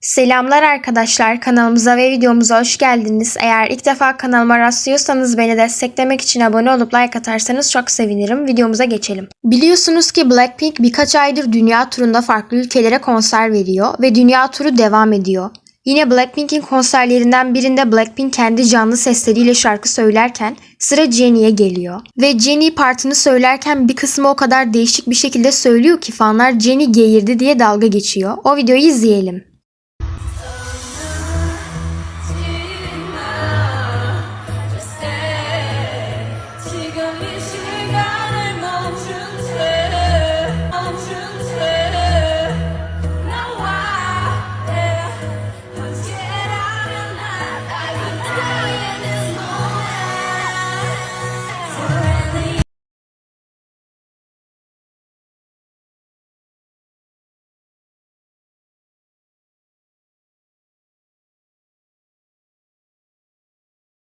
Selamlar arkadaşlar kanalımıza ve videomuza hoş geldiniz. Eğer ilk defa kanalıma rastlıyorsanız beni desteklemek için abone olup like atarsanız çok sevinirim. Videomuza geçelim. Biliyorsunuz ki Blackpink birkaç aydır dünya turunda farklı ülkelere konser veriyor ve dünya turu devam ediyor. Yine Blackpink'in konserlerinden birinde Blackpink kendi canlı sesleriyle şarkı söylerken sıra Jennie'ye geliyor. Ve Jennie partını söylerken bir kısmı o kadar değişik bir şekilde söylüyor ki fanlar Jennie geğirdi diye dalga geçiyor. O videoyu izleyelim. tonight.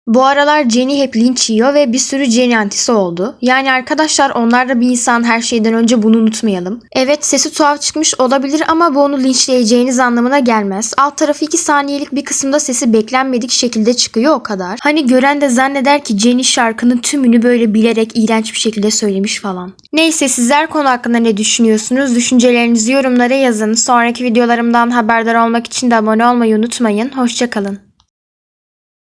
Bu aralar Jenny hep linç yiyor ve bir sürü Jenny antisi oldu. Yani arkadaşlar onlar da bir insan her şeyden önce bunu unutmayalım. Evet sesi tuhaf çıkmış olabilir ama bu onu linçleyeceğiniz anlamına gelmez. Alt tarafı 2 saniyelik bir kısımda sesi beklenmedik şekilde çıkıyor o kadar. Hani gören de zanneder ki Jenny şarkının tümünü böyle bilerek iğrenç bir şekilde söylemiş falan. Neyse sizler konu hakkında ne düşünüyorsunuz? Düşüncelerinizi yorumlara yazın. Sonraki videolarımdan haberdar olmak için de abone olmayı unutmayın. Hoşçakalın.